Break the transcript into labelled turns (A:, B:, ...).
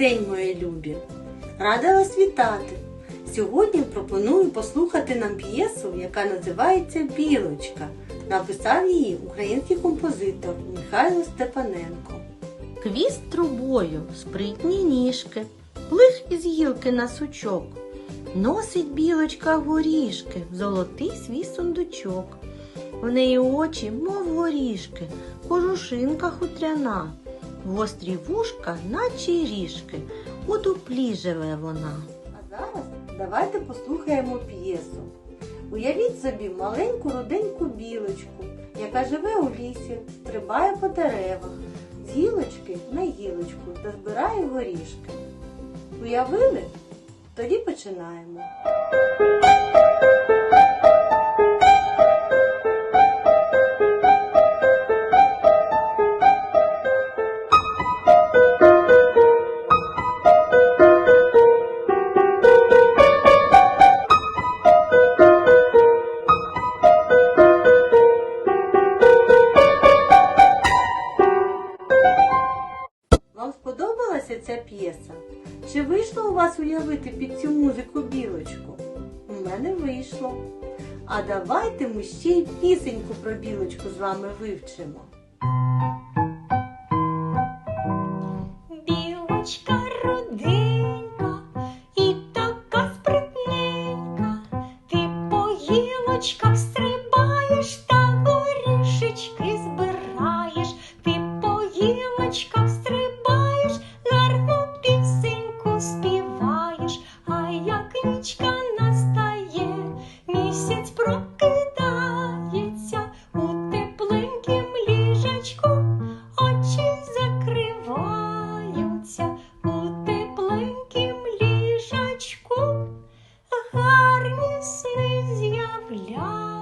A: день, мої любі! Рада вас вітати! Сьогодні пропоную послухати нам п'єсу, яка називається Білочка. Написав її український композитор Михайло Степаненко. Хвіст трубою, спритні ніжки, плих із гілки на сучок. Носить білочка горішки, золотий свій сундучок. В неї очі, мов горішки, кожушинка хутряна, гострі вушка, наче ріжки, у дуплі живе вона. А зараз давайте послухаємо п'єсу. Уявіть собі маленьку руденьку білочку, яка живе у лісі, стрибає по деревах, з гілочки на гілочку та збирає горішки. Уявили? Тоді починаємо. Ця п'єса? Чи вийшло у вас уявити під цю музику білочку? У мене вийшло. А давайте ми ще й пісеньку про білочку з вами вивчимо.
B: сни з'являються.